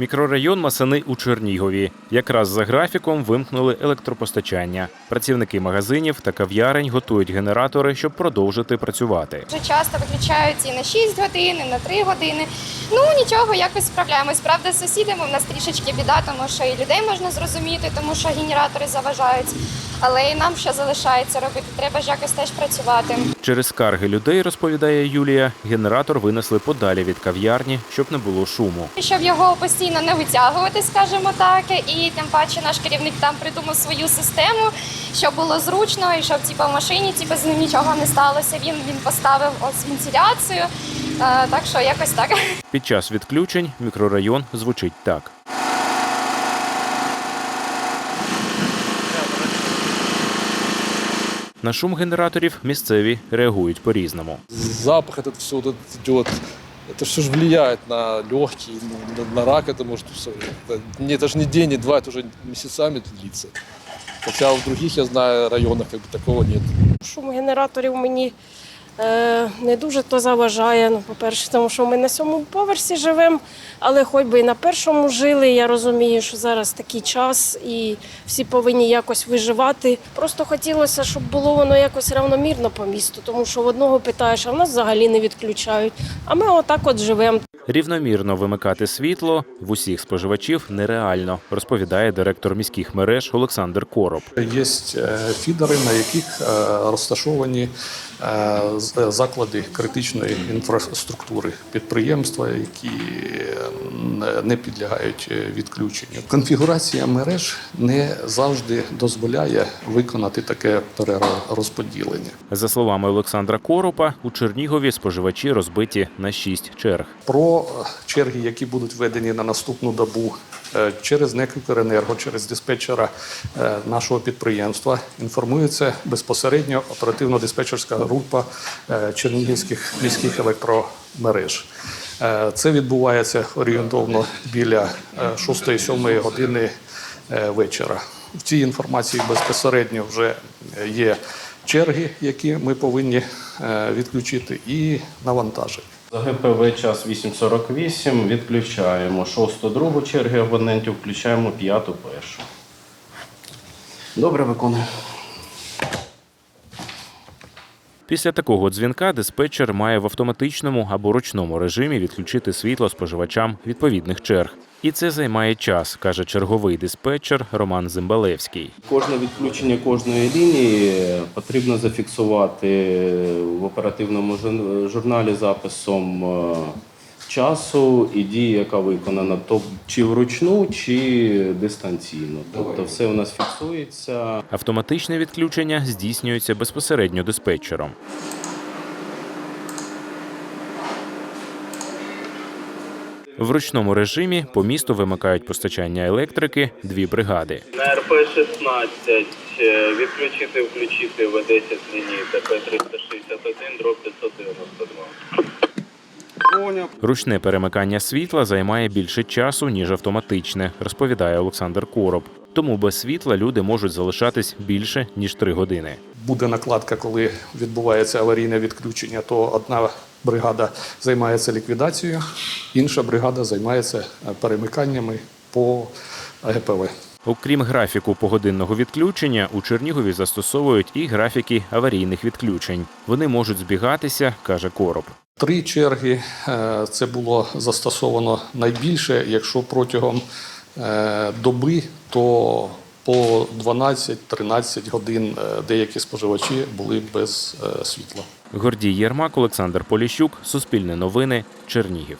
Мікрорайон Масани у Чернігові. Якраз за графіком вимкнули електропостачання. Працівники магазинів та кав'ярень готують генератори, щоб продовжити працювати. Дуже часто виключають і на 6 годин, і на 3 години. Ну нічого, якось справляємось. Правда, з сусідами в нас трішечки біда, тому що і людей можна зрозуміти, тому що генератори заважають. Але і нам що залишається робити? Треба ж якось теж працювати. Через скарги людей, розповідає Юлія, генератор винесли подалі від кав'ярні, щоб не було шуму. Щоб його постійно не витягувати, скажімо так, і тим паче наш керівник там придумав свою систему, щоб було зручно, і щоб типу, в машині типу, з ним нічого не сталося. Він він поставив ось вентиляцію. Е, Так що якось так. Під час відключень мікрорайон звучить так. На шум генераторів місцеві реагують по-різному. запах этот все вот этот идет. Это все же влияет на легкие, на, на рак это может все. Это, не, это же не день, не два, это уже месяцами длится. Хотя в других, я знаю, районах как бы такого нет. Шум генераторів мені е, не дуже то заважає. Ну, по-перше, тому що ми на сьомому поверсі живемо, але хоч би і на першому жили. Я розумію, що зараз такий час і всі повинні якось виживати. Просто хотілося, щоб було воно якось равномірно по місту, тому що в одного питаєш, а в нас взагалі не відключають. А ми отак от живемо. Рівномірно вимикати світло в усіх споживачів нереально, розповідає директор міських мереж Олександр Короб. Є е, фідери, на яких е, розташовані е, заклади критичної інфраструктури, підприємства, які не підлягають відключенню. Конфігурація мереж не завжди дозволяє виконати таке перерозподілення. За словами Олександра Коропа, у Чернігові споживачі розбиті на шість черг. Про черги, які будуть введені на наступну добу е, через НЕК через диспетчера е, нашого підприємства, інформується безпосередньо оперативно-диспетчерська група е, чернігівських міських електромереж. Це відбувається орієнтовно біля 6-7 години вечора. В цій інформації безпосередньо вже є черги, які ми повинні відключити, і навантаження. За ГПВ час 8.48 відключаємо шосту другу черги абонентів, включаємо п'яту першу. Добре виконуємо. Після такого дзвінка диспетчер має в автоматичному або ручному режимі відключити світло споживачам відповідних черг. І це займає час, каже черговий диспетчер Роман Зимбалевський. Кожне відключення кожної лінії потрібно зафіксувати в оперативному журн- журналі записом е, часу і дії, яка виконана, тобто чи вручну, чи дистанційно. Тобто все у нас фіксується. Автоматичне відключення здійснюється безпосередньо диспетчером. В ручному режимі по місту вимикають постачання електрики дві бригади. На РП-16 е, відключити, включити В10 лінії ТП-361, дроб 592. Ручне перемикання світла займає більше часу, ніж автоматичне, розповідає Олександр Короб. Тому без світла люди можуть залишатись більше ніж три години. буде накладка, коли відбувається аварійне відключення, то одна бригада займається ліквідацією, інша бригада займається е, перемиканнями по ГПВ. Окрім графіку погодинного відключення, у Чернігові застосовують і графіки аварійних відключень. Вони можуть збігатися, каже Короб. Три черги е, це було застосовано найбільше. Якщо протягом е, доби, то по 12-13 годин е, деякі споживачі були без світла. Гордій Єрмак, Олександр Поліщук, Суспільне новини, Чернігів.